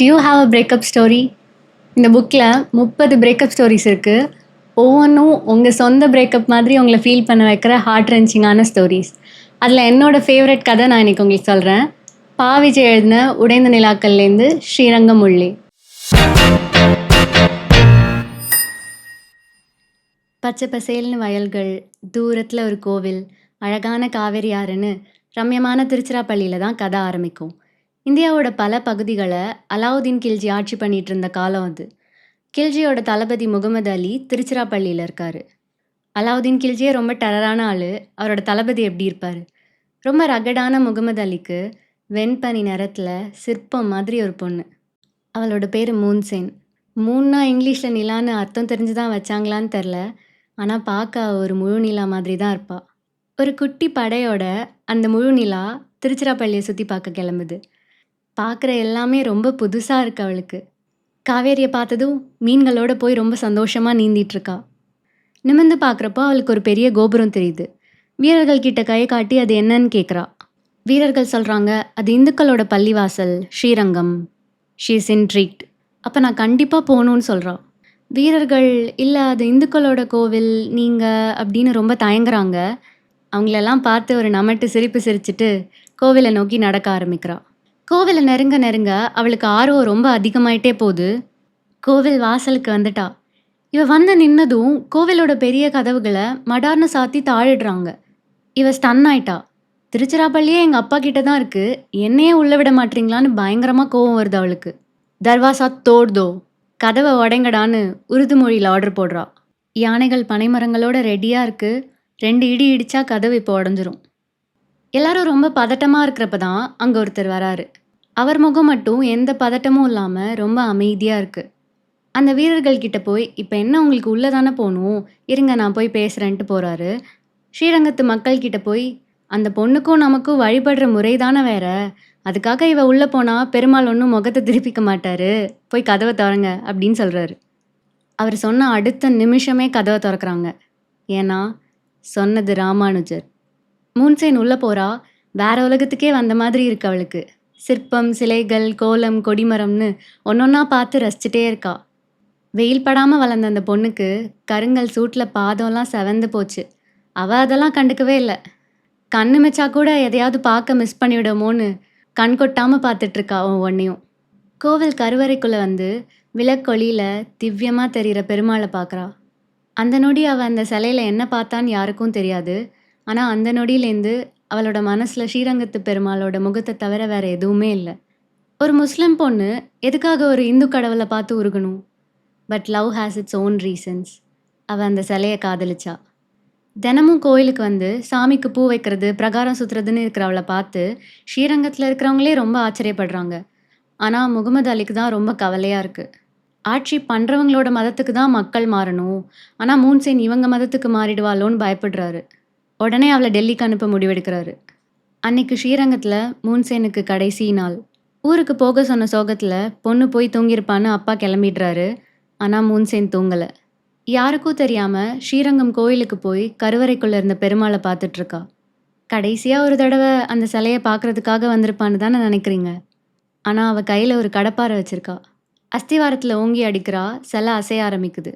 Do you have a breakup story இந்த புக்கில் முப்பது பிரேக்கப் ஸ்டோரிஸ் இருக்குது ஒவ்வொன்றும் உங்கள் சொந்த பிரேக்கப் மாதிரி உங்களை ஃபீல் பண்ண வைக்கிற ஹார்ட் ரென்ச்சிங்கான ஸ்டோரிஸ் அதில் என்னோடய ஃபேவரட் கதை நான் இன்றைக்கி உங்களுக்கு சொல்கிறேன் பா விஜய் எழுதின உடைந்த நிலாக்கள்லேருந்து ஸ்ரீரங்கம் உள்ளே பச்சை பசேல்னு வயல்கள் தூரத்தில் ஒரு கோவில் அழகான காவேரி ஆறுன்னு ரம்யமான திருச்சிராப்பள்ளியில் தான் கதை ஆரம்பிக்கும். இந்தியாவோட பல பகுதிகளை அலாவுதீன் கில்ஜி ஆட்சி பண்ணிட்டு இருந்த காலம் அது. கில்ஜியோட தளபதி முகமது அலி திருச்சிராப்பள்ளியில் இருக்கார். அலாவுதீன் கில்ஜியே ரொம்ப டெரரான ஆள். அவரோட தளபதி எப்படி இருப்பார்? ரொம்ப ரகடான முகமது அலிக்கு வெண்பனி நிறத்தில் சிற்பம் மாதிரி ஒரு பொண்ணு. அவளோட பேர் மூன்சேன் மூன்னா இங்கிலீஷில் நிலான்னு அர்த்தம் தெரிஞ்சு தான் வச்சாங்களான்னு தெரில. ஆனால் பார்க்க ஒரு முழு நிலா மாதிரி தான் இருப்பாள் ஒரு குட்டி படையோட அந்த முழு நிலா திருச்சிராப்பள்ளியை சுற்றி பார்க்க கிளம்புது. பார்க்குற எல்லாமே ரொம்ப புதுசாக இருக்கு அவளுக்கு. காவேரியை பார்த்ததும் மீன்களோட போய் ரொம்ப சந்தோஷமாக நீந்திட்டுருக்கா. நிமிந்து நிமிர்ந்து பார்க்குறப்போ அவளுக்கு ஒரு பெரிய கோபுரம் தெரியுது. வீரர்கள் கிட்ட கை காட்டி அது என்னன்னு கேட்குறா வீரர்கள் சொல்கிறாங்க அது இந்துக்களோட பள்ளிவாசல் ஸ்ரீரங்கம். ஷீஸ் இன்ட்ரீக்ட் அப்போ நான் கண்டிப்பாக போகணும்னு சொல்கிறா வீரர்கள் இல்லை அது இந்துக்களோட கோவில் நீங்கள் அப்படின்னு ரொம்ப தயங்குறாங்க. அவங்களெல்லாம் பார்த்து ஒரு நமட்டு சிரிப்பு சிரிச்சுட்டு கோவிலை நோக்கி நடக்க ஆரம்பிக்கிறாள் கோவிலை நெருங்க நெருங்க அவளுக்கு ஆர்வம் ரொம்ப அதிகமாயிட்டே போகுது. கோவில் வாசலுக்கு வந்துட்டா. இவ வந்து நின்னதும் கோவிலோட பெரிய கதவுகளை மடார்னு சாத்தி தாழிடுறாங்க. இவ ஸ்டன் ஆயிட்டா. திருச்சிராப்பள்ளியே எங்கள் அப்பா கிட்ட தான் இருக்கு. என்னையே உள்ள விட மாட்டீங்களான்னு பயங்கரமாக கோவம் வருது அவளுக்கு. தர்வாசா தோடுதோ? கதவை உடைங்கடான்னு உருது மொழியில் ஆர்டர் போடுறா. யானைகள் பனைமரங்களோட ரெடியாக இருக்கு. ரெண்டு இடி இடிச்சா கதவு இப்போ உடஞ்சிரும். எல்லாரும் ரொம்ப பதட்டமாக இருக்கிறப்ப தான் அங்கே ஒருத்தர் வராரு. அவர் முகம் மட்டும் எந்த பதட்டமும் இல்லாமல் ரொம்ப அமைதியாக இருக்குது அந்த வீரர்கள் கிட்ட போய் இப்போ என்ன உங்களுக்கு உள்ளே தானே போகணும்? இருங்க நான் போய் பேசுகிறேன்ட்டு போகிறாரு ஸ்ரீரங்கத்து மக்கள் கிட்ட போய் அந்த பொண்ணுக்கும் நமக்கும் வழிபடுற முறை தானே வேற. அதுக்காக இவ உள்ளே போனால் பெருமாள் ஒன்றும் முகத்தை திருப்பிக்க மாட்டாரு. போய் கதவை திறங்க அப்படின்னு சொல்கிறாரு அவர் சொன்ன அடுத்த நிமிஷமே கதவை திறக்கறாங்க. ஏன்னா சொன்னது ராமானுஜர். மூன்சேன் உள்ளே போகிறா வேற உலகத்துக்கே வந்த மாதிரி இருக்கு அவளுக்கு. சிற்பம் சிலைகள் கோலம் கொடிமரம்னு ஒன்னொன்னா பார்த்து ரசிச்சுட்டே இருக்கா. வெயில் படாமல் வளர்ந்த அந்த பொண்ணுக்கு கருங்கல் சூட்டில் பாதம்லாம் செவந்து போச்சு. அவ அதெல்லாம் கண்டுக்கவே இல்லை. கண்ணு மிச்சா கூட எதையாவது பார்க்க மிஸ் பண்ணிவிடுமோன்னு கண் கொட்டாமல் பார்த்துட்ருக்கா அவன் ஒவ்வொன்றையும் கோவில் கருவறைக்குள்ளே வந்து விளக்கொலியில் திவ்யமாக தெரிகிற பெருமாளை பார்க்குறா. அந்த நொடி அவள் அந்த சிலையில் என்ன பார்த்தான்னு யாருக்கும் தெரியாது. ஆனால் அந்த நொடியிலேருந்து அவளோட மனசில் ஸ்ரீரங்கத்து பெருமாளோட முகத்தை தவிர வேற எதுவுமே இல்லை. ஒரு முஸ்லிம் பொண்ணு எதுக்காக ஒரு இந்து கடவுளை பார்த்து உருகணும்? But love has its own reasons அவள் அந்த சிலையை காதலிச்சா. தினமும் கோயிலுக்கு வந்து சாமிக்கு பூ வைக்கிறது பிரகாரம் சுற்றுறதுன்னு இருக்கிறவளை பார்த்து ஸ்ரீரங்கத்தில் இருக்கிறவங்களே ரொம்ப ஆச்சரியப்படுறாங்க. ஆனால் முகமது அலிக்கு தான் ரொம்ப கவலையாக இருக்குது ஆட்சி பண்ணுறவங்களோட மதத்துக்கு தான் மக்கள் மாறணும். ஆனால் மூன்சேன் இவங்க மதத்துக்கு மாறிடுவாளோன்னு பயப்படுறாரு. உடனே அவளை டெல்லிக்கு அனுப்ப முடிவெடுக்கிறாரு. அன்னைக்கு ஸ்ரீரங்கத்தில் மூன்சேனுக்கு கடைசி நாள். ஊருக்கு போக சொன்ன சோகத்தில் பொண்ணு போய் தூங்கியிருப்பான்னு அப்பா கிளம்பிடுறாரு. ஆனால் மூன்சேன் தூங்கலை. யாருக்கும் தெரியாமல் ஸ்ரீரங்கம் கோயிலுக்கு போய் கருவறைக்குள்ளே இருந்த பெருமாளை பார்த்துட்ருக்கா. கடைசியாக ஒரு தடவை அந்த சிலையை பார்க்கறதுக்காக வந்திருப்பான்னு தானே நினைக்கிறீங்க? ஆனால் அவள் கையில் ஒரு கடப்பாரை வச்சுருக்கா. அஸ்திவாரத்தில் ஓங்கி அடிக்கிறா சிலை அசைய ஆரம்பிக்குது.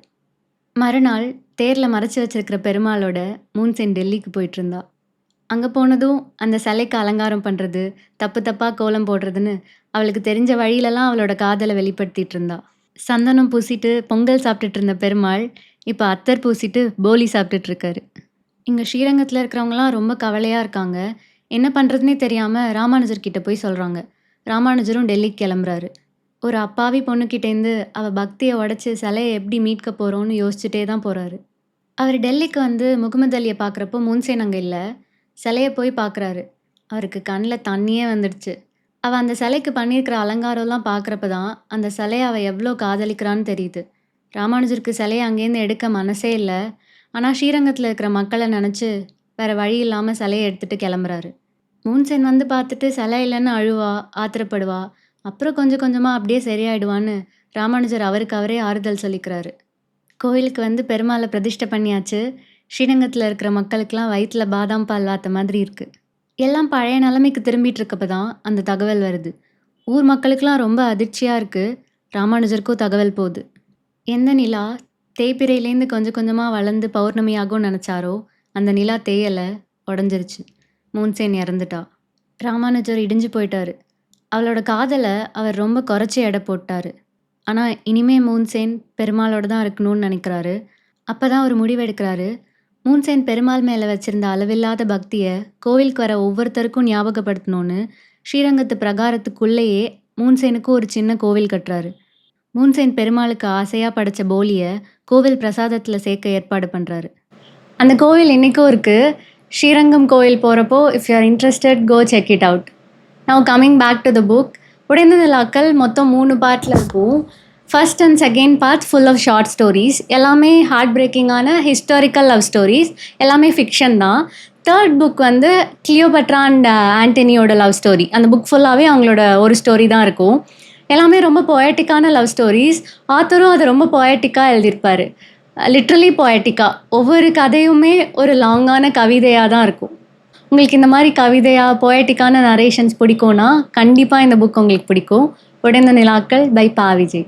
மறுநாள் தேரில் மறைச்சி வச்சிருக்கிற பெருமாளோட மூன்சேன் டெல்லிக்கு போயிட்டு இருந்தா அங்கே போனதும் அந்த சிலைக்கு அலங்காரம் பண்ணுறது தப்பு தப்பாக கோலம் போடுறதுன்னு அவளுக்கு தெரிஞ்ச வழியிலலாம் அவளோட காதலை வெளிப்படுத்திட்டு இருந்தா சந்தனம் பூசிட்டு பொங்கல் சாப்பிட்டுட்டு இருந்த பெருமாள் இப்போ அத்தர் பூசிட்டு போலி சாப்பிட்டுட்டு இருக்காரு இங்கே ஸ்ரீரங்கத்தில் இருக்கிறவங்களாம் ரொம்ப கவலையாக இருக்காங்க. என்ன பண்ணுறதுனே தெரியாமல் ராமானுஜர் கிட்ட போய் சொல்கிறாங்க ராமானுஜரும் டெல்லிக்கு கிளம்புறாரு. ஒரு அப்பாவி பொண்ணுக்கிட்டேருந்து அவள் பக்தியை உடச்சி சிலையை எப்படி மீட்க போகிறோன்னு யோசிச்சுட்டே தான் போகிறாரு அவர் டெல்லிக்கு வந்து முகமது அலியை பார்க்குறப்போ முன்சேன் அங்கே இல்லை. சிலையை போய் பார்க்குறாரு. அவருக்கு கண்ணில் தண்ணியே வந்துடுச்சு. அவள் அந்த சிலைக்கு பண்ணியிருக்கிற அலங்காரம்லாம் பார்க்குறப்ப தான் அந்த சிலையை அவள் எவ்வளோ காதலிக்கிறான்னு தெரியுது. ராமானுஜருக்கு சிலையை அங்கேருந்து எடுக்க மனசே இல்லை. ஆனால் ஸ்ரீரங்கத்தில் இருக்கிற மக்களை நினச்சி வேறு வழி இல்லாமல் சிலையை எடுத்துகிட்டு கிளம்புறாரு. மூன்சேன் வந்து பார்த்துட்டு சிலை இல்லைன்னு அழுவா ஆத்திரப்படுவா. அப்புறம் கொஞ்சம் கொஞ்சமாக அப்படியே சரியாயிடுவான்னு ராமானுஜர் அவருக்கு அவரே ஆறுதல் சொல்லிக்கிறாரு. கோயிலுக்கு வந்து பெருமாளை பிரதிஷ்டை பண்ணியாச்சு ஸ்ரீரங்கத்தில் இருக்கிற மக்களுக்கெல்லாம் வயிற்றில் பாதாம் பால் வாத்த மாதிரி இருக்குது எல்லாம் பழைய நிலைமைக்கு திரும்பிட்டு இருக்கப்ப தான் அந்த தகவல் வருது ஊர் மக்களுக்கெல்லாம் ரொம்ப அதிர்ச்சியாக இருக்குது ராமானுஜருக்கும் தகவல் போகுது. எந்த நிலா தேய்பிரையிலேருந்து கொஞ்சம் கொஞ்சமாக வளர்ந்து பௌர்ணமி ஆகும்னு அந்த நிலா தேயலை உடஞ்சிருச்சு மூன்சேன் இறந்துட்டா. ராமானுஜர் இடிஞ்சு போயிட்டாரு. அவளோட காதலை அவர் ரொம்ப குறைச்சி எடை போட்டாரு. ஆனா, இனிமே மூன்சேன் பெருமாளோட தான் இருக்கணும்னு நெனைக்கிறாரு. அப்பதான் ஒரு முடிவெடுக்கிறாரு. மூன்சேன் பெருமாள் மேல வச்சிருந்த அளவில்லாத பக்திய கோவிலுக்கு வர ஒவ்வொருத்தருக்கும் ஞாபகப்படுத்தணும்னு, ஸ்ரீரங்கத்து பிரகாரத்துக்குள்ளேயே மூன்சேனுக்கு ஒரு சின்ன கோவில் கட்டுறாரு. மூன்சேன் பெருமாளுக்கு ஆசையா படைச்ச போலிய கோவில் பிரசாதத்துல சேர்க்க ஏற்பாடு பண்றாரு. அந்த கோவில் இன்னைக்கும் இருக்கு. ஸ்ரீரங்கம் கோவில் போறப்போ, if you are interested go check it out. Now coming back to the book. உடைந்த நிலாக்கள் மொத்தம் மூணு பார்ட்டில் இருக்கும். First and second part full of short stories எல்லாமே ஹார்ட் பிரேக்கிங்கான ஹிஸ்டாரிக்கல் லவ் ஸ்டோரிஸ் எல்லாமே ஃபிக்ஷன் தான். தேர்ட் புக் வந்து கிளியோபட்ரா அண்ட் ஆண்டனியோட லவ் ஸ்டோரி. அந்த புக் ஃபுல்லாகவே அவங்களோட ஒரு ஸ்டோரி தான் இருக்கும். எல்லாமே ரொம்ப பொயட்டிக்கான லவ் ஸ்டோரிஸ் ஆத்தரும் அதை ரொம்ப பொயட்டிக்காக எழுதியிருப்பாரு. லிட்ரலி பொயட்டிக்காக ஒவ்வொரு கதையுமே ஒரு லாங்கான கவிதையாக தான் இருக்கும். உங்களுக்கு இந்த மாதிரி கவிதையா, பொயட்டிக்கான நரேஷன்ஸ் பிடிக்கும்னா, கண்டிப்பாக இந்த புக் உங்களுக்கு பிடிக்கும். உடைந்த நிலாக்கள் பை பாவிஜி